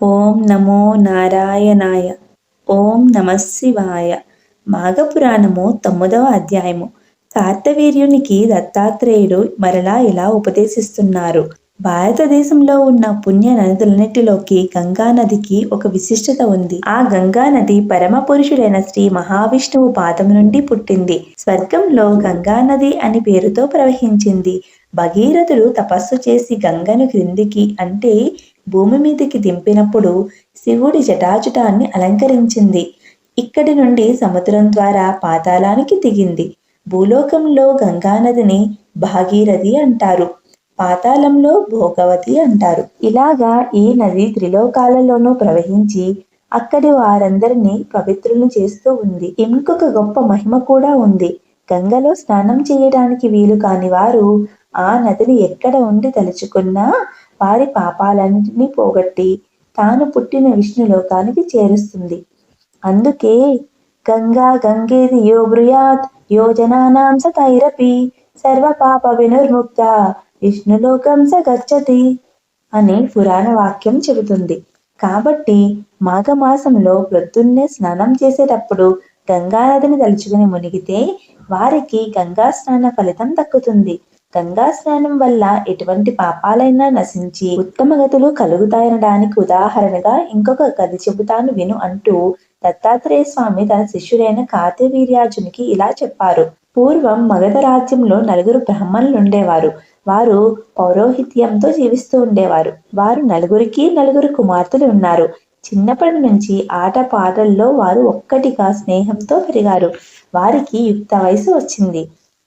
ఓం నమో నారాయణాయ. ఓం నమశివాయ మాఘపురాణము తొమ్మిదవ అధ్యాయము. కార్తవీర్యునికి దత్తాత్రేయుడు మరలా ఇలా ఉపదేశిస్తున్నారు. భారతదేశంలో ఉన్న పుణ్య నదులన్నిటిలోకి గంగా నదికి ఒక విశిష్టత ఉంది. ఆ గంగా నది పరమ పురుషుడైన శ్రీ మహావిష్ణువు పాదం నుండి పుట్టింది. స్వర్గంలో గంగా నది అని పేరుతో ప్రవహించింది. భగీరథుడు తపస్సు చేసి గంగను క్రిందికి అంటే భూమి మీదకి దింపినప్పుడు శివుడి జటాజుటాన్ని అలంకరించింది. ఇక్కడి నుండి సముద్రం ద్వారా పాతాళానికి దిగింది. భూలోకంలో గంగానదిని భాగీరథి అంటారు. పాతాళంలో భోగవతి అంటారు. ఇలాగా ఈ నది త్రిలోకాలలోనూ ప్రవహించి అక్కడి వారందరినీ పవిత్రులను చేస్తూ ఉంది. ఇంకొక గొప్ప మహిమ కూడా ఉంది. గంగలో స్నానం చేయడానికి వీలు కాని వారు ఆ నదిని ఎక్కడ ఉండి తలుచుకున్నా వారి పాపాలన్నింటినీ పోగొట్టి తాను పుట్టిన విష్ణులోకానికి చేరుస్తుంది. అందుకే గంగా గంగేది యో బ్రుయాత్ యోజనానాం తైరపి సర్వ పాప వినుర్ముక్త విష్ణులోకం స గచ్చతి అని పురాణ వాక్యం చెబుతుంది. కాబట్టి మాఘమాసంలో ప్రొద్దున్నే స్నానం చేసేటప్పుడు గంగానదిని తలుచుకుని మునిగితే వారికి గంగా స్నాన ఫలితం దక్కుతుంది. గంగా స్నానం వల్ల ఎటువంటి పాపాలైనా నశించి ఉత్తమ గతులు కలుగుతాయనడానికి ఉదాహరణగా ఇంకొక కథ చెబుతాను విను అంటూ దత్తాత్రేయ స్వామి తన శిష్యుడైన కార్తవీర్యాజునికి ఇలా చెప్పారు. పూర్వం మగధ రాజ్యంలో నలుగురు బ్రాహ్మణులు ఉండేవారు. వారు పౌరోహిత్యంతో జీవిస్తూ ఉండేవారు. వారు నలుగురికి నలుగురు కుమార్తెలు ఉన్నారు. చిన్నప్పటి నుంచి ఆట పాటల్లో వారు ఒక్కటిగా స్నేహంతో పెరిగారు. వారికి యుక్త వయసు వచ్చింది.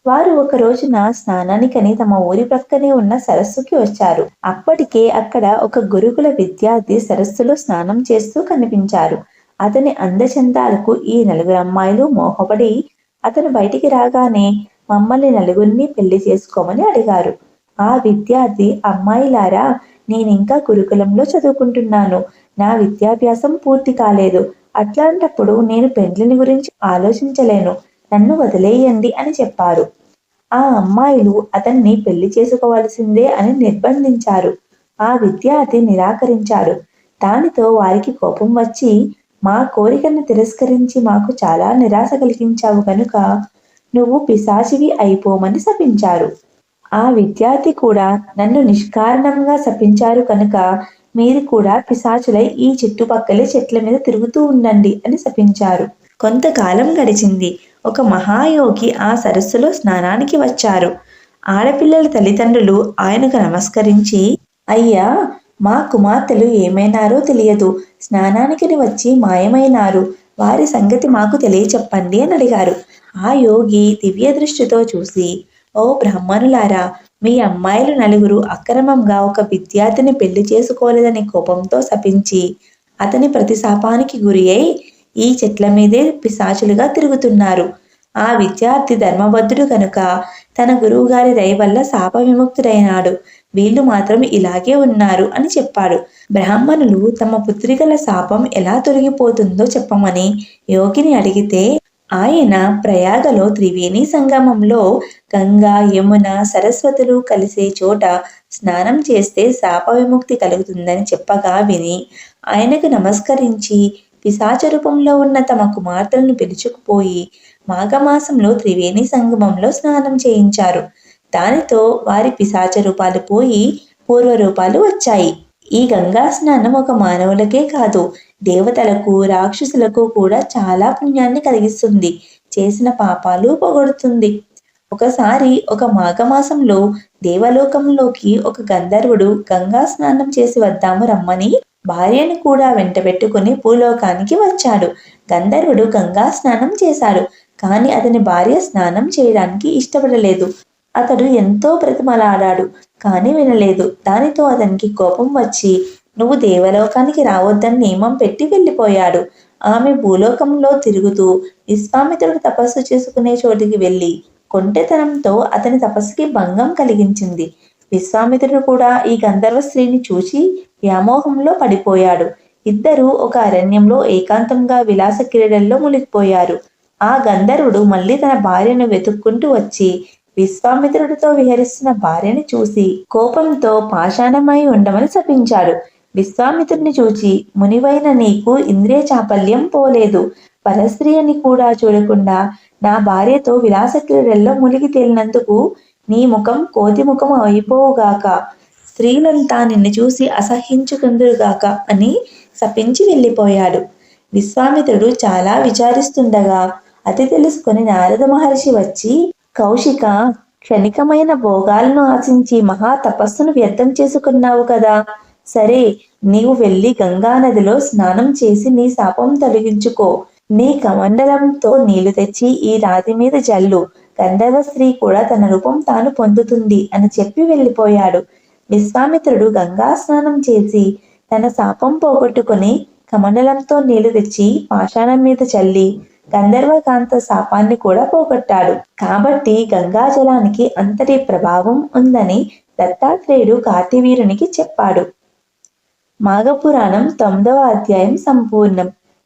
వారు ఒక రోజున స్నానానికని తమ ఊరి ప్రక్కనే ఉన్న సరస్సుకి వచ్చారు. అప్పటికే అక్కడ ఒక గురుకుల విద్యార్థి సరస్సులో స్నానం చేస్తూ కనిపించారు. అతని అందచందాలకు ఈ నలుగురు అమ్మాయిలు మోహపడి అతను బయటికి రాగానే మమ్మల్ని నలుగురిని పెళ్ళి చేసుకోమని అడిగారు. ఆ విద్యార్థి అమ్మాయిలారా నేనింకా గురుకులంలో చదువుకుంటున్నాను. నా విద్యాభ్యాసం పూర్తి కాలేదు. అట్లాంటప్పుడు నేను పెండ్లిని గురించి ఆలోచించలేను. నన్ను వదిలేయండి అని చెప్పారు. ఆ అమ్మాయిలు అతన్ని పెళ్ళి చేసుకోవలసిందే అని నిర్బంధించారు. ఆ విద్యార్థి నిరాకరించారు. దానితో వారికి కోపం వచ్చి మా కోరికను తిరస్కరించి మాకు చాలా నిరాశ కలిగించావు కనుక నువ్వు పిశాచివి అయిపోమని శపించారు. ఆ విద్యార్థి కూడా నన్ను నిష్కారణంగా శపించారు కనుక మీరు కూడా పిశాచులై ఈ చుట్టుపక్కలే చెట్ల మీద తిరుగుతూ ఉండండి అని శపించారు. కొంతకాలం గడిచింది. ఒక మహాయోగి ఆ సరస్సులో స్నానానికి వచ్చారు. ఆడపిల్లల తల్లిదండ్రులు ఆయనకు నమస్కరించి అయ్యా మా కుమార్తెలు ఏమైనారో తెలియదు. స్నానానికి వచ్చి మాయమైనారు. వారి సంగతి మాకు తెలియచెప్పండి అని అడిగారు. ఆ యోగి దివ్య దృష్టితో చూసి ఓ బ్రాహ్మణులారా మీ అమ్మాయిలు నలుగురు అక్రమంగా ఒక విద్యార్థిని పెళ్ళి చేసుకోలేదని కోపంతో శపించి అతని ప్రతిశాపానికి గురి అయి ఈ చెట్ల మీదే పిశాచులుగా తిరుగుతున్నారు. ఆ విద్యార్థి ధర్మబద్ధుడు కనుక తన గురువుగారి దయ వల్ల శాప విముక్తుడైనాడు. వీళ్ళు మాత్రం ఇలాగే ఉన్నారు అని చెప్పాడు. బ్రాహ్మణులు తమ పుత్రికల శాపం ఎలా తొలగిపోతుందో చెప్పమని యోగిని అడిగితే ఆయన ప్రయాగలో త్రివేణి సంగమంలో గంగా యమున సరస్వతులు కలిసే చోట స్నానం చేస్తే శాప విముక్తి కలుగుతుందని చెప్పగా విని ఆయనకు నమస్కరించి పిశాచ రూపంలో ఉన్న తమ కుమార్తెలను పిలుచుకుపోయి మాఘమాసంలో త్రివేణి సంగమంలో స్నానం చేయించారు. దానితో వారి పిశాచ రూపాలు పోయి పూర్వ రూపాలు వచ్చాయి. ఈ గంగా స్నానం ఒక మానవులకే కాదు దేవతలకు రాక్షసులకు కూడా చాలా పుణ్యాన్ని కలిగిస్తుంది. చేసిన పాపాలు పొగడుతుంది. ఒకసారి ఒక మాఘమాసంలో దేవలోకంలోకి ఒక గంధర్వుడు గంగా స్నానం చేసి వద్దాము రమ్మని భార్యను కూడా వెంటబెట్టుకుని భూలోకానికి వచ్చాడు. గంధర్వుడు గంగా స్నానం చేశాడు కానీ అతని భార్య స్నానం చేయడానికి ఇష్టపడలేదు. అతడు ఎంతో ప్రతిమలాడాడు కానీ వినలేదు. దానితో అతనికి కోపం వచ్చి నువ్వు దేవలోకానికి రావద్దని నియమం పెట్టి వెళ్ళిపోయాడు. ఆమె భూలోకంలో తిరుగుతూ విశ్వామిత్రుడు తపస్సు చేసుకునే చోటికి వెళ్ళి కొంటెతనంతో అతని తపస్సుకి భంగం కలిగించింది. విశ్వామిత్రుడు కూడా ఈ గంధర్వ స్త్రీని చూసి వ్యామోహంలో పడిపోయాడు. ఇద్దరూ ఒక అరణ్యంలో ఏకాంతంగా విలాస క్రీడల్లో మునిగిపోయారు. ఆ గంధర్వుడు మళ్ళీ తన భార్యను వెతుక్కుంటూ వచ్చి విశ్వామిత్రుడితో విహరిస్తున్న భార్యని చూసి కోపంతో పాషాణమై ఉండమని శపించాడు. విశ్వామిత్రుని చూచి మునివైన నీకు ఇంద్రియ చాపల్యం పోలేదు. పరస్త్రీ అని కూడా చూడకుండా నా భార్యతో విలాస క్రీడల్లో మునిగి తేలినందుకు నీ ముఖం కోతి ముఖం అయిపోవుగాక. స్త్రీలంతా నిన్ను చూసి అసహించుకుందురుగాక అని శపించి వెళ్ళిపోయాడు. విశ్వామిత్రుడు చాలా విచారిస్తుండగా అతి తెలుసుకొని నారద మహర్షి వచ్చి కౌశిక క్షణికమైన భోగాలను ఆశించి మహా తపస్సును వ్యర్థం చేసుకున్నావు కదా. సరే నీవు వెళ్ళి గంగా నదిలో స్నానం చేసి నీ శాపం తొలగించుకో. నీ కమండలంతో నీళ్ళు తెచ్చి ఈ రాతి మీద జల్లు. గంధర్వ స్త్రీ కూడా తన రూపం తాను పొందుతుంది అని చెప్పి వెళ్ళిపోయాడు. విశ్వామిత్రుడు గంగా స్నానం చేసి తన శాపం పోగొట్టుకుని కమండలంతో నీళ్ళు తెచ్చి పాషాణం మీద చల్లి గంధర్వకాంత శాపాన్ని కూడా పోగొట్టాడు. కాబట్టి గంగా జలానికి అంతటి ప్రభావం ఉందని దత్తాత్రేయుడు కార్తివీరునికి చెప్పాడు. మాఘపురాణం తొమ్మిదవ అధ్యాయం సంపూర్ణం.